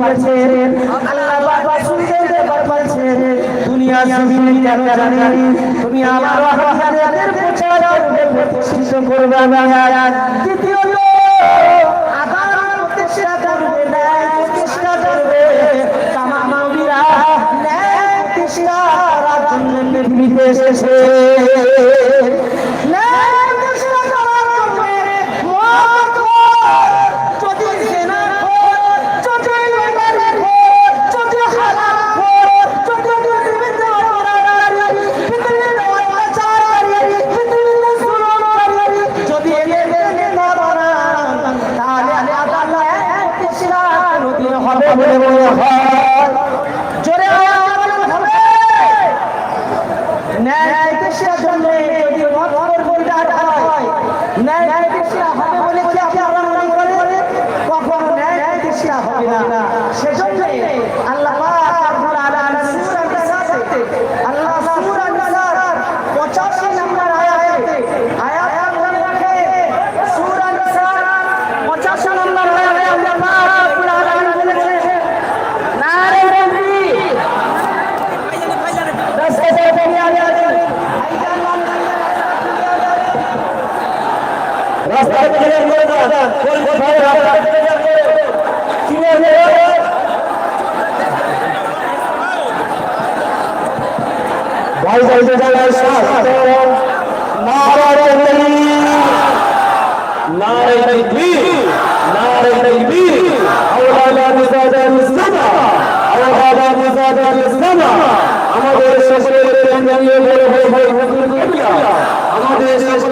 পারছেন আল্লাহ বাবা সুন্দর পারছেন দুনিয়া জমিনে কেন জানি তুমি আমার রহমানের প্রচার প্রতিষ্ঠিত করবে দ্বিতীয় আবার প্রতিষ্ঠা করবে, ন্যায় প্রতিষ্ঠা করবে। তামাম ন্যায় প্রতিষ্ঠা রাজ্য পৃথিবীতে এসেছে। ন্যায় রাস্তায় বিচার করে দাঁড়ান পরিষ্কার রাস্তায় বিচার করে তিনি ভাই ভাই যারা সাথে নারায়ণ নারায়ণ নারায়ণ আওলাদা নিজাদাল ইসলামা আওলাদা নিজাদাল ইসলামা আমাদের আমাদের